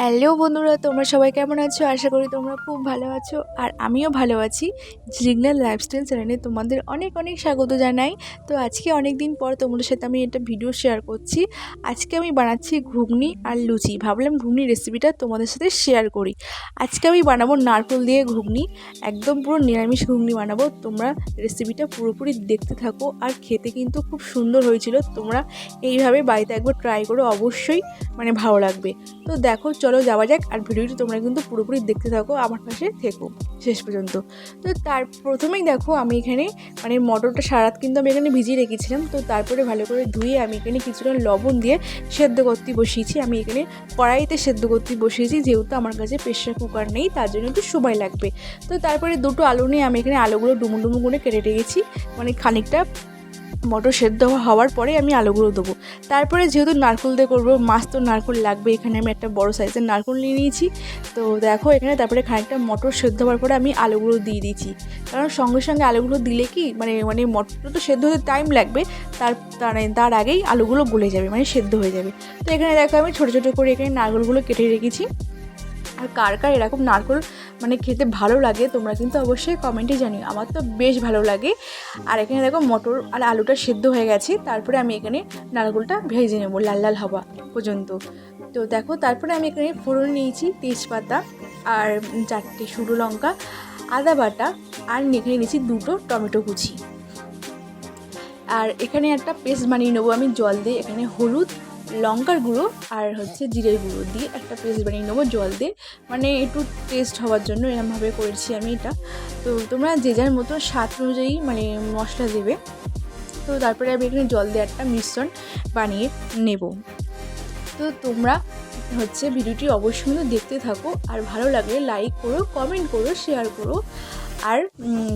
Hello বন্ধুরা, তোমরা সবাই কেমন আছো? আশা করি তোমরা খুব ভালো আছো। আর আমিও ভালো আছি। জিগনাল লাইফস্টাইল চ্যানেলে তোমাদের অনেক অনেক স্বাগত জানাই। তো আজকে অনেক দিন পর তোমাদের সাথে আমি একটা ভিডিও শেয়ার করছি। আজকে আমি বানাচ্ছি ঘুগনি আর লুচি। ভাবলাম ঘুগনি রেসিপিটা তোমাদের সাথে শেয়ার করি। আজকে আমি বানাবো নারকেল দিয়ে ঘুগনি। একদম পুরো নিরামিষ ঘুগনি বানাবো। তোমরা রেসিপিটা পুরোপুরি দেখতে থাকো। আর খেতে কিন্তু খুব সুন্দর হয়েছিল। তোমরা এইভাবে বাড়িতে একবার ট্রাই করো। অবশ্যই মানে ভালো লাগবে। তো দেখো, চলো যাওয়া যাক আর ভিডিওটি তোমরা কিন্তু পুরোপুরি দেখতে থাকো আমার পাশে থেকো শেষ পর্যন্ত। তো তার প্রথমেই দেখো আমি এখানে মানে মটরটা সারাত কিন্তু আমি এখানে ভিজিয়ে রেখেছিলাম, তো তারপরে ভালো করে ধুয়ে আমি এখানে কিছুটা লবণ দিয়ে সেদ্ধ করতে বসিয়েছি। আমি এখানে কড়াইতে সেদ্ধ করতে বসিয়েছি, যেহেতু আমার কাছে প্রেশার কুকার নেই, তার জন্য একটু সময় লাগবে। তো তারপরে দুটো আলু নিয়ে আমি এখানে আলুগুলো ডুমু ডুমু করে কেটে রেখেছি মানে খানিকটা মটর সেদ্ধ হওয়ার পরে আমি আলুগুলো দেবো। তারপরে যেহেতু নারকেল দিয়ে করব, মাছ তো নারকেল লাগবে, এখানে আমি একটা বড় সাইজের নারকেল নিয়ে নিয়েছি। তো দেখো এখানে তারপরে খানিকটা মটর সেদ্ধ হওয়ার পরে আমি আলুগুলো দিয়ে দিয়েছি। কারণ সঙ্গে সঙ্গে আলুগুলো দিলে কি মানে মানে মটরটা তো সেদ্ধ হতে টাইম লাগবে, তার তার তার আগেই আলুগুলো গলে যাবে মানে সেদ্ধ হয়ে যাবে। তো এখানে দেখো আমি ছোটো ছোটো করে এখানে নারকেলগুলো কেটে রেখেছি। আর কার কার এরকম নারকোল মানে খেতে ভালো লাগে, তোমরা কিন্তু অবশ্যই কমেন্টে জানিও। আমার তো বেশ ভালো লাগে। আর এখানে দেখো মটর আর আলুটা সেদ্ধ হয়ে গেছে, তারপরে আমি এখানে নারকেলটা ভেজে নেব লাল লাল হওয়া পর্যন্ত। তো দেখো, তারপরে আমি এখানে ফোড়ন নিয়েছি, তেজপাতা আর চারটে শুকনো লঙ্কা, আদা বাটা আর এখানে নিয়েছি দুটো টমেটো কুচি। আর এখানে একটা পেস্ট বানিয়ে নেব আমি জল দিয়ে, এখানে হলুদ লঙ্কার গুঁড়ো আর হচ্ছে জিরের গুঁড়ো দিয়ে একটা পেস্ট বানিয়ে নেব, জল দিয়ে। মানে একটু টেস্ট হওয়ার জন্য এরমভাবে করেছি আমি এটা। তো তোমরা যে যার মতো স্বাদ অনুযায়ী মানে মশলা দেবে। তো তারপরে আমি এখানে জল দিয়ে একটা মিশ্রণ বানিয়ে নেব। তো তোমরা হচ্ছে ভিডিওটি অবশ্যই দেখতে থাকো। আর ভালো লাগলে লাইক করো কমেন্ট করো শেয়ার করো। আর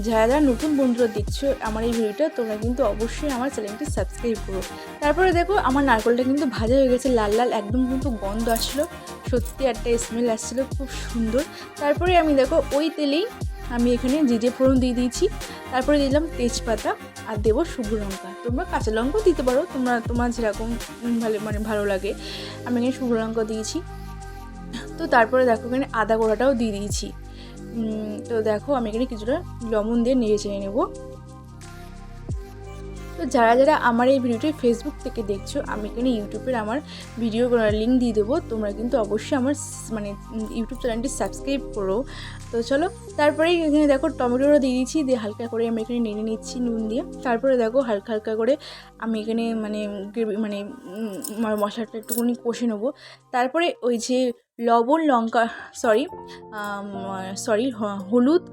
যারা যারা নতুন বন্ধুরা দেখছ আমার এই ভিডিওটা, তোমরা কিন্তু অবশ্যই আমার চ্যানেলটি সাবস্ক্রাইব করো। তারপরে দেখো, আমার নারকলটা কিন্তু ভাজা হয়ে গেছে, লাল লাল, একদম কিন্তু গন্ধ আসলো সত্যি একটা স্মেল আসছিল, খুব সুন্দর। তারপরে আমি দেখো, ওই তেলেই আমি এখানে জিরে ফোড়ন দিয়ে দিয়েছি, তারপরে দিলাম তেজপাতা আর দেবো শুকনো লঙ্কা। তোমরা কাঁচা লঙ্কাও দিতে পারো, তোমরা, তোমার যেরকম ভালো মানে ভালো লাগে। আমি এখানে শুকনো লঙ্কা দিয়েছি। তো তারপরে দেখো এখানে আদা গোড়াটাও দিয়ে দিয়েছি। তো দেখো আমি এখানে কিছুটা লবণ দিয়ে নেড়ে চেড়ে নেব। যারা যারা আমার এই ভিডিওটি ফেসবুক থেকে দেখছ, আমি এখানে ইউটিউবের আমার ভিডিও লিঙ্ক দিয়ে দেবো। তোমরা কিন্তু অবশ্যই আমার মানে ইউটিউব চ্যানেলটি সাবস্ক্রাইব করো। তো চলো, তারপরে এখানে দেখো টমেটোটা দিয়ে দিয়েছি দিয়ে হালকা করে আমি এখানে নেড়ে নিচ্ছি নুন দিয়ে। তারপরে দেখো হালকা হালকা করে আমি এখানে মানে মানে মশলাটা একটুখানি কষে নেব। তারপরে ওই যে লবণ, লঙ্কা সরি সরি হলুদ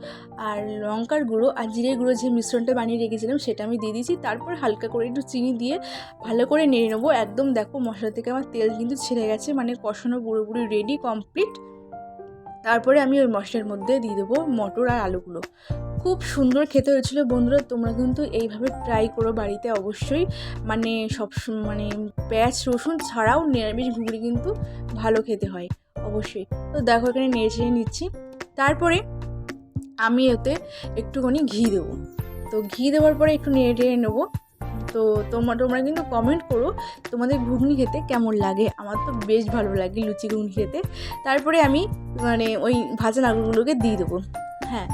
আর লঙ্কার গুঁড়ো আর জিরের গুঁড়ো যে মিশ্রণটা বানিয়ে রেখেছিলাম সেটা আমি দিয়ে দিয়েছি। তারপর হালকা করে একটু চিনি দিয়ে ভালো করে নেড়ে নেব। একদম দেখো মশলা থেকে আমার তেল কিন্তু ছেড়ে গেছে মানে কষানো পুরোপুরি রেডি কমপ্লিট তারপরে আমি ওই মশলার মধ্যে দিয়ে দেবো মটর আর আলুগুলো। খুব সুন্দর খেতে হয়েছিল বন্ধুরা, তোমরা কিন্তু এইভাবে ট্রাই করো বাড়িতে অবশ্যই। মানে সব মানে পেঁয়াজ, রসুন ছাড়াও নিরামিষ ঘুগনি কিন্তু ভালো খেতে হয়। অবশ্যই। তো দেখো এখানে নেড়ে নিচ্ছি। তারপরে আমি এতে একটুখানি ঘি দেবো। তো ঘি দেওয়ার পরে একটু নেড়ে টেড়ে নেব। তো তোমরা তোমরা কিন্তু কমেন্ট করো তোমাদের ঘুগনি খেতে কেমন লাগে? আমার তো বেশ ভালো লাগে লুচি ঘুগনি খেতে। তারপরে আমি মানে ওই ভাজা নাড়ুগুলোকে দিয়ে দেবো। হ্যাঁ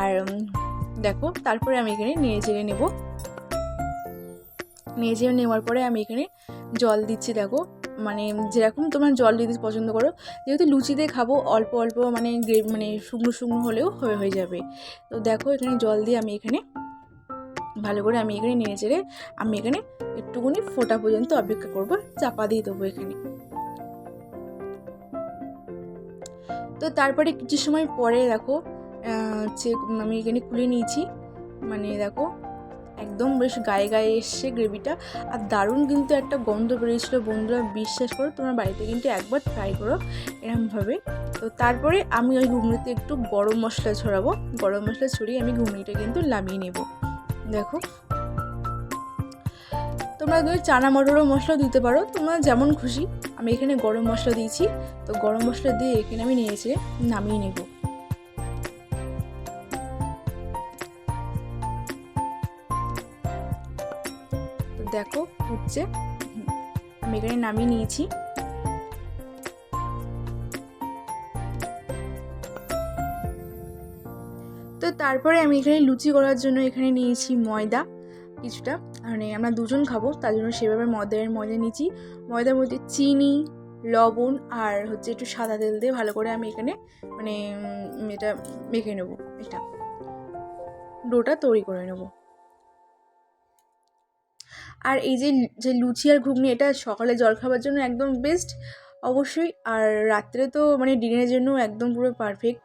আর দেখো তারপরে আমি এখানে নেড়ে চেড়ে নেব। নিয়ে চেড়ে নেওয়ার পরে আমি এখানে জল দিচ্ছি, দেখো। মানে যেরকম তোমার জল দিতে পছন্দ করো, যেহেতু লুচি দিয়ে খাব, অল্প অল্প মানে গ্রেভি মানে শুকনো শুকনো হলেও হয়ে হয়ে যাবে। তো দেখো এখানে জল দিয়ে আমি এখানে ভালো করে আমি এখানে নেড়ে চেড়ে আমি এখানে একটুখানি ফোটা পর্যন্ত অপেক্ষা করব, চাপা দিয়ে দেবো এখানে। তো তারপরে কিছু সময় পরে দেখো আমি এখানে খুলে নিয়েছি মানে দেখো একদম বেশ গায়ে গায়ে এসছে গ্রেভিটা। আর দারুণ কিন্তু একটা গন্ধ বেরিয়েছিল বন্ধুরা, বিশ্বাস করো, তোমার বাড়িতে কিন্তু একবার ট্রাই করো এরকমভাবে তো তারপরে আমি ওই ঘুগনিতে একটু গরম মশলা ছড়াবো। গরম মশলা ছড়িয়ে আমি ঘুগনিটা কিন্তু নামিয়ে নেব। দেখো। তোমরা তুমি চানা মটরও মশলা দিতে পারো, তোমরা যেমন খুশি। আমি এখানে গরম মশলা দিয়েছি। তো গরম মশলা দিয়ে এখানে আমি নিয়েছে নামিয়ে নেব। দেখো হচ্ছে, আমি এখানে নামিয়ে নিয়েছি। তো তারপরে আমি এখানে লুচি করার জন্য এখানে নিয়েছি ময়দা, কিছুটা। মানে আমরা দুজন খাব, তার জন্য সেভাবে ময়দার ময়দা নিয়েছি। ময়দার মধ্যে চিনি, লবণ আর হচ্ছে একটু সাদা তেল দিয়ে ভালো করে আমি এখানে মানে এটা মেখে নেব। এটা ডোটা তৈরি করে নেব। আর এই যে যে লুচি আর ঘুগনি, এটা সকালে জল খাবার জন্য একদম বেস্ট অবশ্যই। আর রাত্রে তো মানে ডিনারের জন্য একদম পুরো পারফেক্ট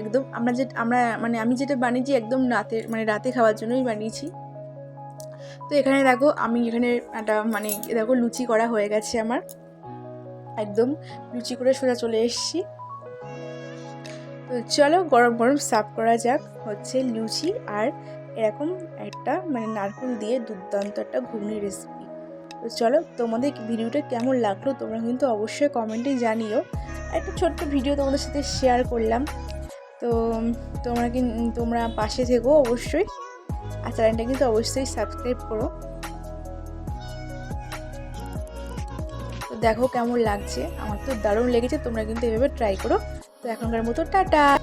একদম। আমরা যে, আমরা মানে আমি যেটা বানিয়েছি একদম রাতে মানে রাতে খাওয়ার জন্যই বানিয়েছি। তো এখানে দেখো, আমি এখানে একটা মানে দেখো লুচি করা হয়ে গেছে আমার। একদম লুচি করে সোজা চলে এসেছি। তো চলো গরম গরম সার্ভ করা যাক, হচ্ছে লুচি আর এরকম একটা মানে নারকেল দিয়ে দুর্দান্ত একটা ঘুগনি রেসিপি তো চলো তোমাদের ভিডিওটা কেমন লাগল তোমরা কিন্তু অবশ্যই কমেন্টে জানিও। একটা ছোট্ট ভিডিও তোমাদের সাথে শেয়ার করলাম। তো তোমরা কি তোমরা পাশে থেকো অবশ্যই। আর চ্যানেলটা কিন্তু অবশ্যই সাবস্ক্রাইব করো। তো দেখো কেমন লাগছে। আমার তো দারুণ লেগেছে, তোমরা কিন্তু এভাবে ট্রাই করো। তো এখনকার মতো টাটা!